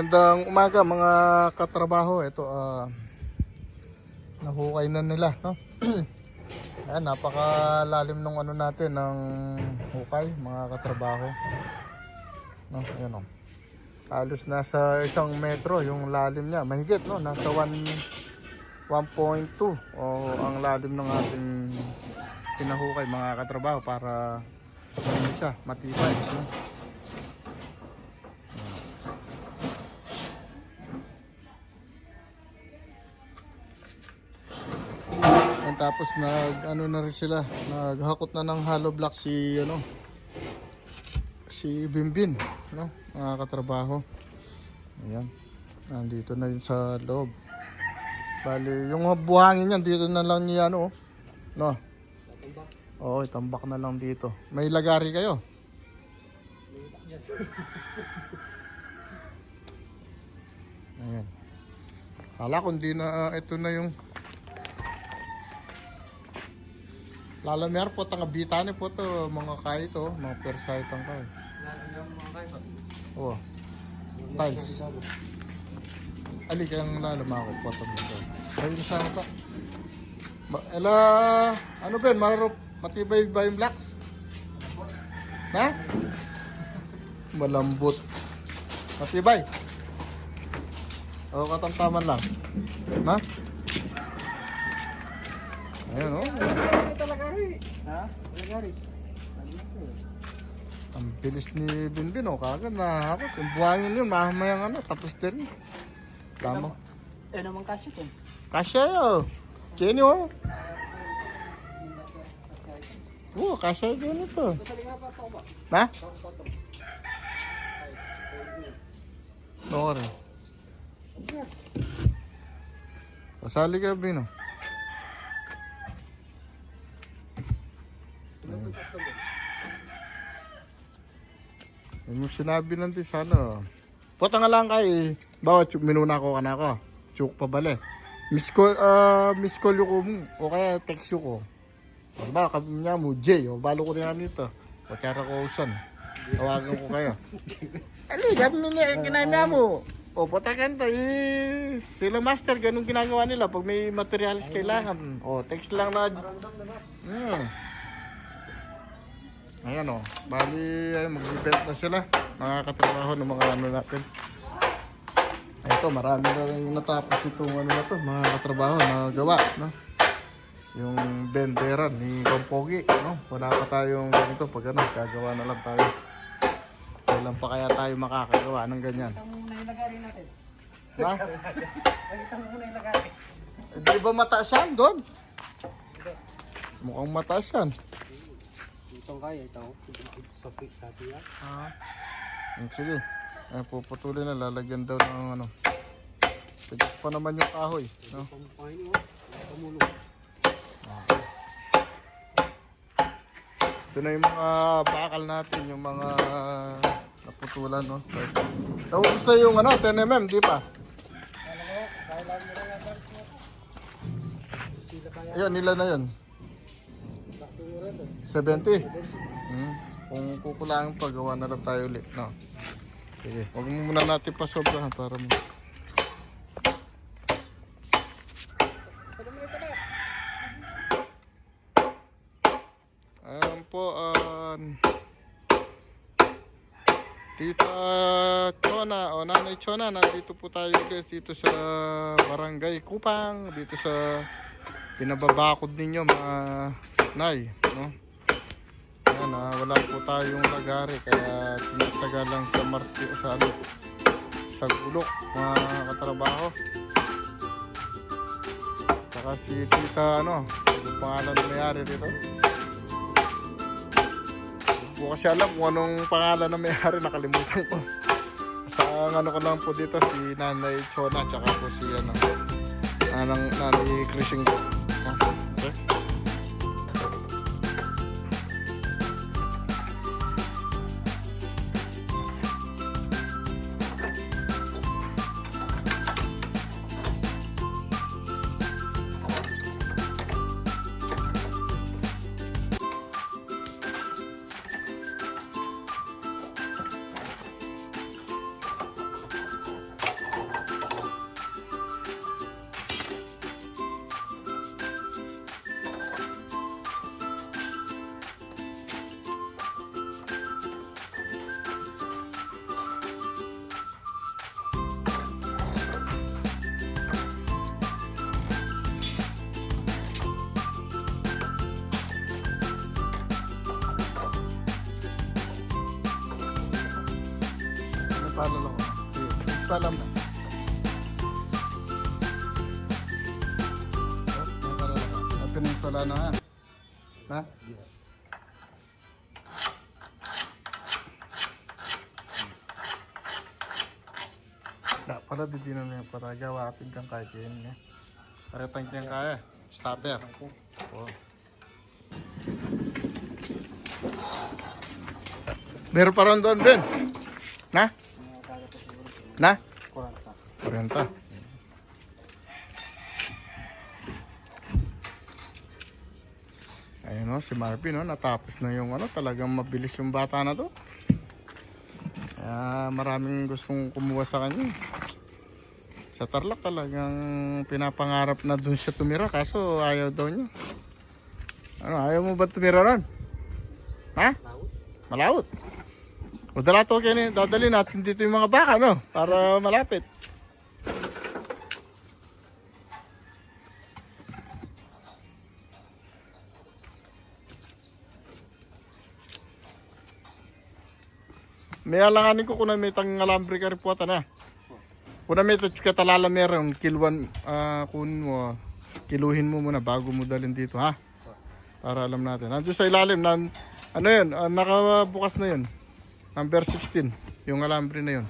magandang umaga mga katrabaho. Ito, ah, nahukay na nila, no? Ayan, napakalalim nung ano natin ng hukay, mga katrabaho. No, ayan o. Halos nasa isang metro yung lalim niya. Mahigit, no? Nasa 1 1.2 o ang lalim ng ating pinahukay mga katrabaho para isa matibay. No? Tapos nag ano na rin sila, naghakot na ng hollow block si ano si Bimbin, no? Mga katrabaho. Ayan. Nandito na yun sa loob. Bali, yung buhangin niyan dito na lang niya ano, no? Oo, itambak na lang dito. May lagari kayo? Ayan. Kala ko hindi na ito na yung Lalamyar po, tanga bitane po to, mga kaya to, mga persay tang kaya. Oo. Tiles. Ali kayang lalama ako po to dito. Ayun sa to. Ma- Ela, ano Ben, mararop, matibay ba yung blocks? Na? Malambot. Matibay. O, katamtaman lang. Ha? Ayan o. Ha? Lagari. Ang bilis ni Binbin o, kagad nahakot. Yung buhangin yun, mahamayang ano, tapos din. Lamo. Eh naman kasi ko. Kasya yun. Kenny o. Oo, kasya yun ito. Na? Rin. Pasali ka, Bino. Hindi mo sinabi din sana. Puta nga lang kay, bawa minuna ko ka na ako. Chuk pa bale. Miss call, ah, miss call yung ko mo. O kaya text yung ko. O ba, kami niya mo, J. O balo ko na nito. O tsara ko usan. Tawagan ko kayo. Ali, gabi nila, kinanya mo. O, patakan tayo. Eh, sila master, ganun ginagawa nila pag may materials kailangan. O, text lang na. Hmm. Ayan o. Bali, ay, mag-event na sila. Mga katrabaho ng mga ano natin. Ito, marami na rin natapos itong ano na to, mga katrabaho na gawa, no? Yung benderan ni Kompogi, no? Wala pa tayong ganito pag ano, gagawa na lang tayo. Kailan pa kaya tayo makakagawa ng ganyan? Ito muna yung lagari natin. Ha? Ito muna yung lagari. Eh, Di ba mataas yan doon? Mukhang mataas yan. Ito kaya ito. Sa pick sa tiya. Ah. Sige. Eh, puputulin na, lalagyan daw ng ano. Tigas pa naman yung kahoy. No? Ito na yung mga bakal natin, yung mga naputulan, no? Naubos na yung ano, 10mm, di pa? Ayun, nila na yun. 70. Hmm. Kung kukulangin pa, gawa na lang tayo ulit, no? Sige, huwag mo muna natin pasobrahan para mo. Ayan po, um, Tita Chona o Nanay Chona, nandito po tayo guys dito sa Barangay Kupang, dito sa pinababakod ninyo mga nay, no? Ayan, ah, wala po tayong lagari kaya tinatsaga lang sa marti sa ano, sa gulok mga katrabaho. Saka si Tita ano, yung pangalan na mayari dito. Hindi ko kasi alam kung anong pangalan na may-ari, nakalimutan ko. Sa ano ko lang po dito, si Nanay Chona, tsaka po si ano, nanang, Nanay Crising. Paalala ko. Sige, na. Oh, may paalala ka. Ah, Peninsula na ha. Ha? Da, pala di din na para gawatin kang kaya kayo niya. Paretang kang kaya. Stopper. Oh. Meron pa ron doon, Ben. Na? Na? Kuranta. 40. Ayun o, si Marvin o, natapos na yung ano, talagang mabilis yung bata na to. Kaya maraming gustong kumuha sa kanya. Sa Tarlac talagang pinapangarap na dun siya tumira kaso ayaw daw niya. Ano, ayaw mo ba tumira ron? Ha? Malawot. O dala to kayo dadali natin dito yung mga baka no para malapit. May alanganin ko kung may tang alambre ka rin po na. Kung may ka talala meron, kilwan, ah kunin mo, kiluhin mo muna bago mo dalhin dito ha. Para alam natin. Nandiyo sa ilalim, nan, ano yun, ah, nakabukas na yun. Number 16, yung alambre na yun.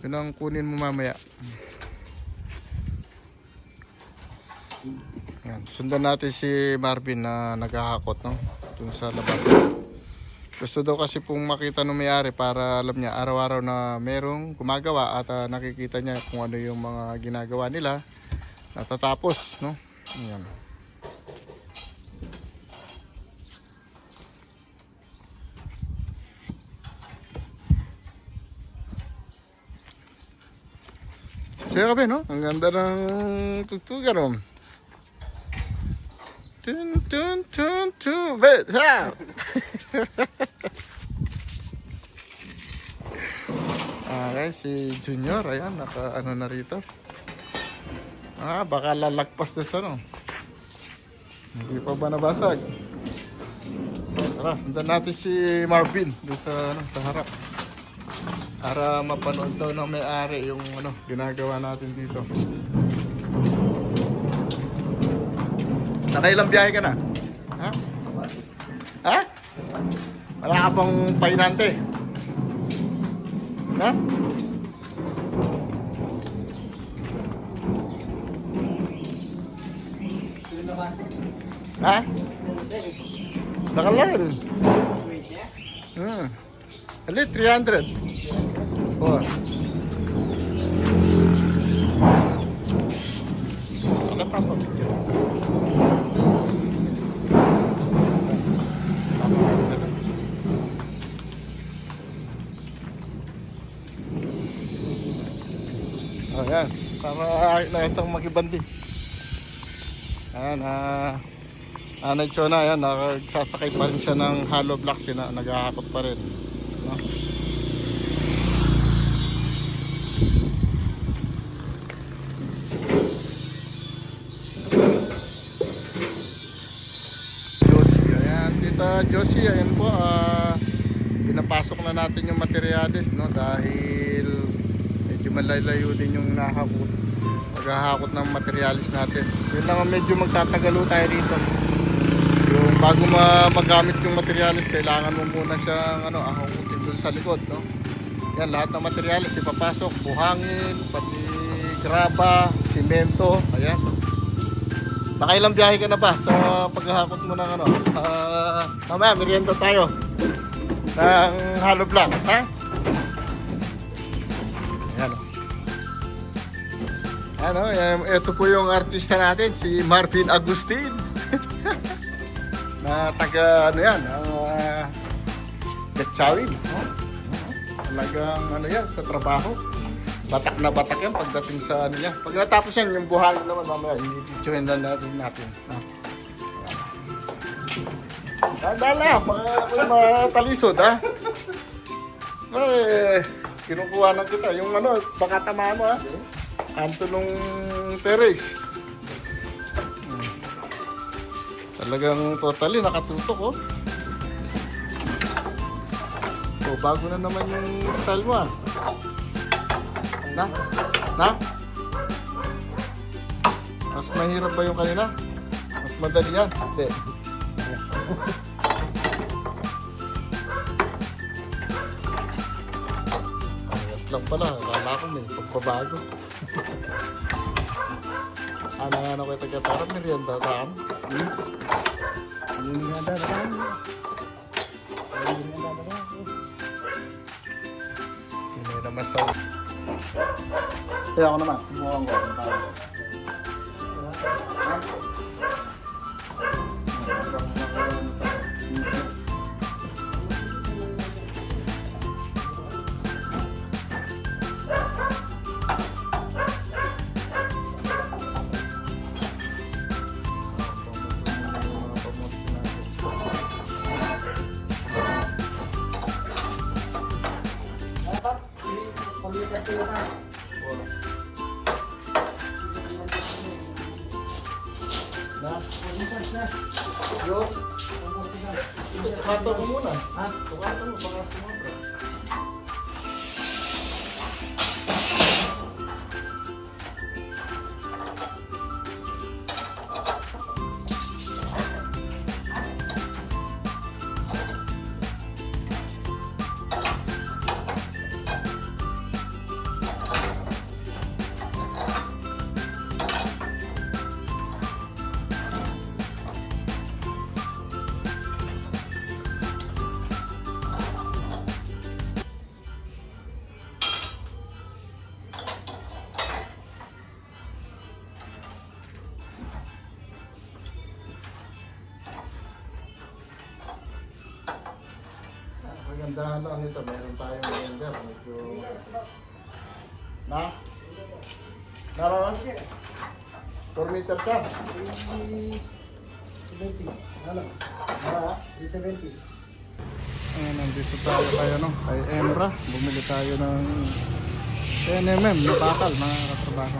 Yun ang kunin mo mamaya. Yan. Sundan natin si Marvin na naghahakot no? dun sa labas. Gusto daw kasi pong makita ng may-ari para alam niya araw-araw na merong gumagawa at ah, nakikita niya kung ano yung mga ginagawa nila natatapos. No? Yan. Ka no? Ang ganda ng tugtugan, oh. Tun, tun, tun, tun. Bet, ha! okay, si Junior, ayan, naka ano na rito. Ah, baka lalagpas na sa no. Hindi pa ba nabasag? Tara, sundan natin si Marvin doon sa, ano, sa harap. Para mapanood daw ng may-ari yung ano, ginagawa natin dito. Nakailang biyahe ka na? Ha? Ha? Wala ka pang painante? Ha? Ha? Nakalan. Hmm. Ali, 300. Oh. Ano pa po? Oh, yan. Para nakitang makibandi. Ayan, ah... Anay Chona, yan, nagsasakay pa rin siya ng hollow blocks, yun, na, naghahakot pa rin. Materials, no, dahil medyo malalayo din yung nahakot, maghahakot ng materials natin. Yun lang ang medyo magtatagalo tayo rito. Yung bago ma magamit yung materials, kailangan mo muna siyang ano, ahakutin dun sa likod, no? Yan, lahat ng materials ipapasok, buhangin, pati graba, simento, ayan. Nakailang biyahe ka na ba sa paghahakot mo ng ano? Ah, mamaya, merienda tayo. Ng hollow blocks, ha? Ano, ito po yung artista natin, si Marvin Agustin. na taga, ano yan, ang uh, Gatchawin. No? Talagang, ano yan, sa trabaho. Batak na batak yan pagdating sa ano niya. Pag natapos yan, yung buhangin naman mamaya, i-videohin na natin natin. No? Dala, mga, mga talisod, ha? Eh, kinukuha na kita. Yung ano, baka tama mo, ha? Kanto nung terrace. Talagang totally nakatutok, oh. Oh, bago na naman yung mo ah. Na? Na? Mas mahirap ba yung kanina? Mas madali yan? Hindi. Lang pala. Kala ko may pagbabago. Ano nga na ko ito kataran? Merienda saan? Hmm? Yung nga daraan. Yung nga daraan. Hindi naman Maganda lang nito. Meron tayong blender. Medyo... Na? Naroon? 4 meter ka? 70. Ano? Ha? 370. Ayan, nandito tayo kay, ano, kay Emra. Bumili tayo ng 10mm na bakal, mga katrabaho.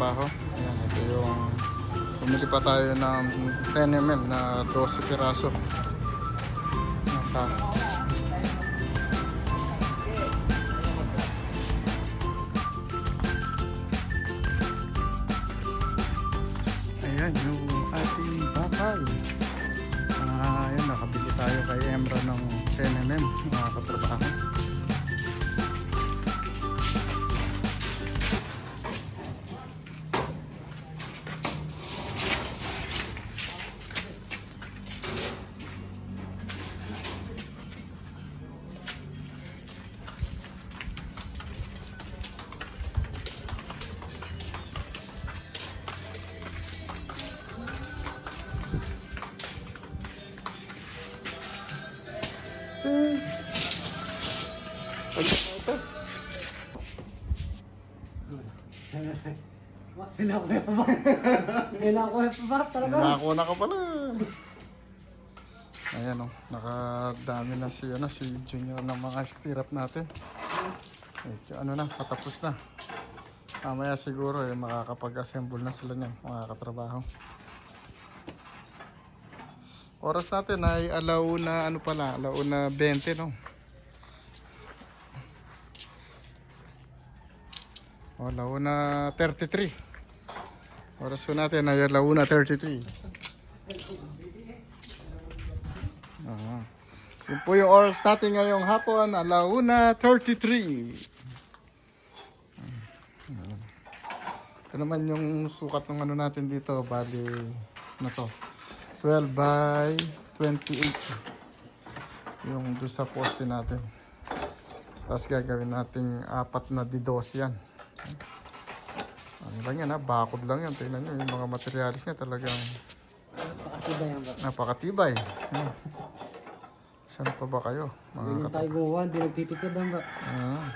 Mga katrabaho. Ayan, ito yung bumili pa tayo ng 10mm na 12 piraso. Naka, Ayan, yung ating bakal. Ah, ayan, nakabili tayo kay Emra ng 10mm, mga katrabaho. Kailangan ko pa ba? Kailangan ko pa ba talaga? Nakakuha ka pala. Ayan o, nakadami na si, ano, si Junior ng mga stirrup natin. Eh, ano na, patapos na. Mamaya siguro eh, makakapag-assemble na sila niyan, mga katrabaho. Oras natin ay alaw na ano pala, alaw na 20 no. O, alaw na 33. Oras po natin ay alaw na 33. Ah. Yun po yung oras natin ngayong hapon, alauna 33. Ah. Ito naman yung sukat ng ano natin dito, bali na to. 12 by 28. Yung doon sa poste natin. Tapos gagawin natin apat na didos yan. Lang yan ha, bakod lang yan. Tingnan nyo, yung mga materialis niya talagang Pakasiba yan ba? napakatibay. Hmm. Sa Saan pa ba kayo? Mga Ganyan kat- tayo gumawa, hindi nagtitipid lang ba? Ah.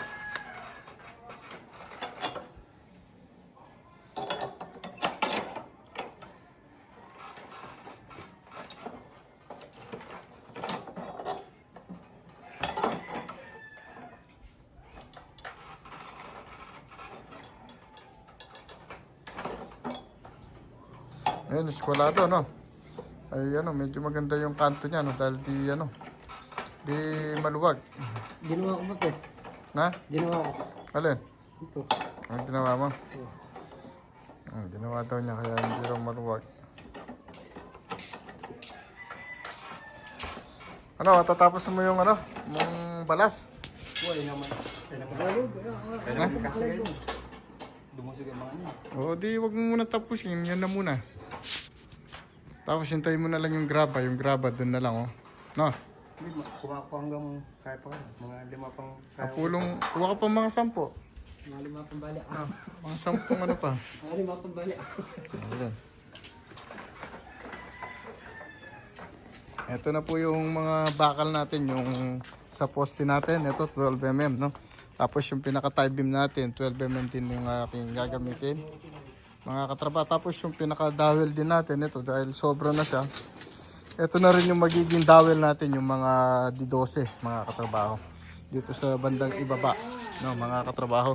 Ayun, eskwalado, no? Ay, ano, medyo maganda yung kanto niya, no? Dahil di, ano, di maluwag. Ginawa ko ba ito? Na? Ginawa ko. Alin? Ito. Ang ginawa mo? Oo. Ang ginawa daw niya kaya hindi raw maluwag. Ano, matatapos mo yung ano, mong balas? Buhay naman. Balog, Kaya na? Dumusog ang mga niya. Oo, di wag mo muna tapusin, yan na muna. Tapos hintayin mo na lang yung graba, yung graba doon na lang oh. No, Hindi, kuha ko hanggang kaya pa. Mga lima pang kaya. kapulong, kuha ka pa mga sampo. Mga lima pambali. Ah. Mga sampung ano pa. Mga lima pambali. Ayan. Ito na po yung mga bakal natin, yung sa poste natin. Ito 12mm, no? Tapos yung pinaka tie beam natin, 12mm din yung aking gagamitin. Mga katraba. Tapos yung pinaka dowel din natin, ito dahil sobra na siya. Ito na rin yung magiging dowel natin, yung mga D12, mga katrabaho. Dito sa bandang ibaba, no, mga katrabaho.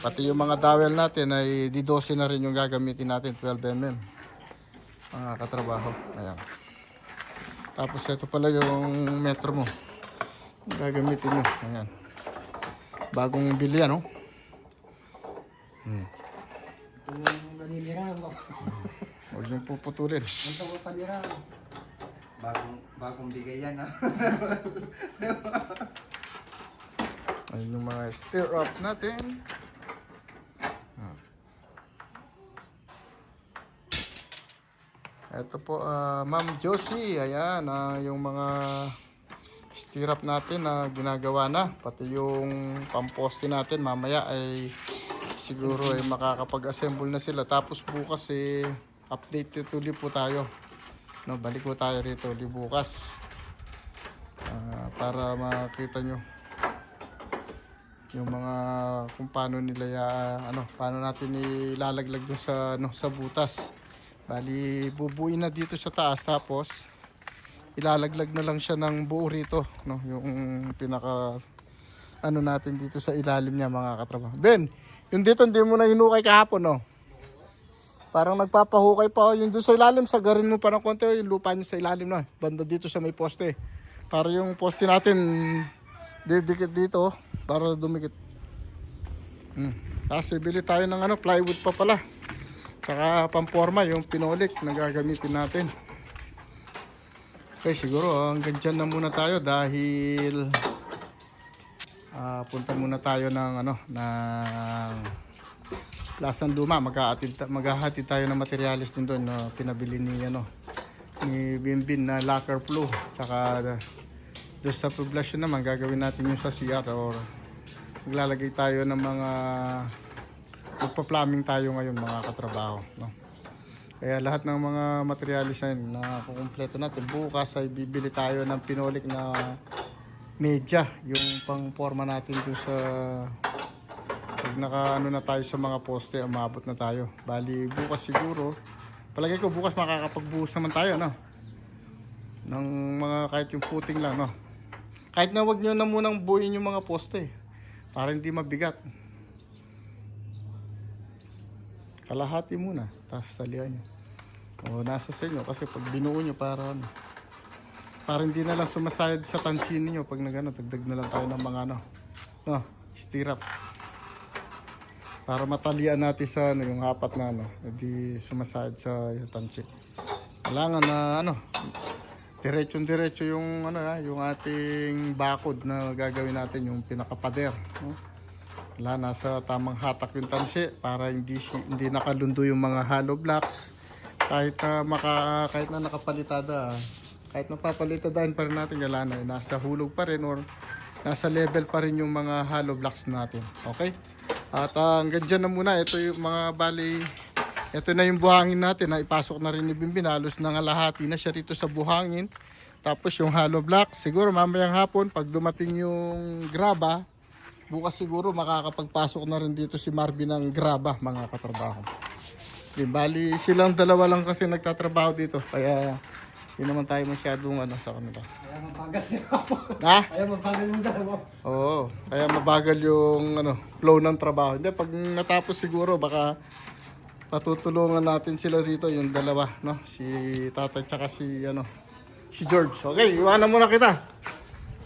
Pati yung mga dowel natin ay D12 na rin yung gagamitin natin, 12mm. Mga katrabaho. Ayan. Tapos ito pala yung metro mo. Gagamitin mo. Ayan. Bagong bili yan, oh. Hmm. Naninirahan ko. Huwag niyong puputulin. Ang tawa panirahan. Bagong, bagong bigay yan ha. Ayun yung mga stir up natin. Hmm. Ito po, ah, Ma'am Josie. Ayan, ah, yung mga stir up natin na ginagawa na. Pati yung pamposte natin mamaya ay siguro ay makakapag-assemble na sila. Tapos bukas eh, update tuloy po tayo. No, balik po tayo rito ulit bukas. Ah, para makita nyo yung mga kung paano nila ya, ano paano natin ilalaglag doon sa ano sa butas bali bubuin na dito sa taas tapos ilalaglag na lang siya ng buo rito no yung pinaka ano natin dito sa ilalim niya mga katrabaho Ben yung dito hindi mo na hinukay kahapon no Parang nagpapahukay pa oh, yung doon sa ilalim, sagarin mo pa ng konti oh, yung lupa niya sa ilalim na, banda dito sa may poste. Para yung poste natin didikit dito oh, para dumikit. Hmm. Kasi bili tayo ng ano, plywood pa pala. Saka pamporma yung pinolik na gagamitin natin. Okay, siguro oh, hanggang dyan na muna tayo dahil ah, punta muna tayo ng ano, ng Lasang Duma, maghahatid, maghahatid tayo ng materialis din doon na pinabili ni ano ni Bimbin na lacquer flow. Tsaka uh, doon sa poblasyon naman gagawin natin yung sa CR or maglalagay tayo ng mga magpa-plumbing tayo ngayon mga katrabaho. No? Kaya lahat ng mga materialis na yun na kukumpleto natin. Bukas ay bibili tayo ng pinolik na media. Yung pang forma natin doon sa pag naka ano na tayo sa mga poste, umabot na tayo. Bali, bukas siguro. Palagay ko bukas makakapagbuhos naman tayo, no? Ng mga kahit yung footing lang, no? Kahit na wag nyo na munang buuin yung mga poste. Para hindi mabigat. Kalahati muna, tapos salihan nyo. O nasa sa inyo kasi pag binuo nyo para ano. Para hindi na lang sumasayad sa tansin niyo pag nagano, dagdag na lang tayo ng mga ano. No, stirrup para matalian natin sa ano, yung apat na ano, hindi sumasayad sa tansi. Kailangan na ano, diretsong diretso yung ano ha, yung ating bakod na gagawin natin yung pinakapader, no? Wala nasa tamang hatak yung tansi para hindi hindi nakalundo yung mga hollow blocks. Kahit na maka kahit na nakapalitada, kahit napapalitadahin pa rin natin wala na, nasa hulog pa rin or nasa level pa rin yung mga hollow blocks natin. Okay? At uh, hanggang dyan na muna. Ito yung mga bali. Ito na yung buhangin natin na ipasok na rin ni Bimbin. Halos nangalahati na siya rito sa buhangin. Tapos yung hollow block, siguro mamayang hapon pag dumating yung graba, bukas siguro makakapagpasok na rin dito si Marvin ng graba mga katrabaho. Di bali silang dalawa lang kasi nagtatrabaho dito kaya hindi naman tayo masyadong ano sa kanila. Kaya mabagal siya ako. Ha? Kaya mabagal yung dalawa. Oo, kaya mabagal yung ano, flow ng trabaho. Hindi, pag natapos siguro, baka patutulungan natin sila rito, yung dalawa, no? Si tatay tsaka si, ano, si George. Okay, iwanan muna kita.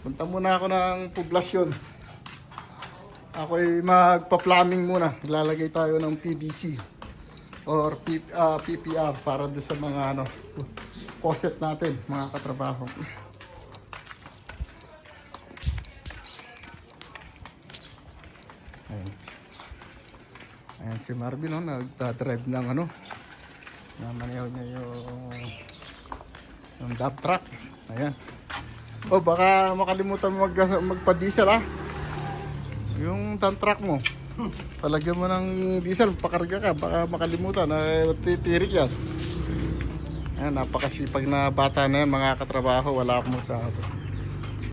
Punta muna ako ng poblasyon. Ako ay magpa-plumbing muna. Ilalagay tayo ng PVC or P, ah, PPR para doon sa mga ano, faucet natin, mga katrabaho. Ayan. Ayan si Marvin, no, nagdadrive ng ano. Namaniyaw niya yung yung dump truck. Ayan. Oh, baka makalimutan mo mag, magpa-diesel ah. Yung dump truck mo. Palagyan mo ng diesel, pakarga ka, baka makalimutan. Ay, titirik yan. Napakasipag na bata na yan, mga katrabaho. Wala akong masabi.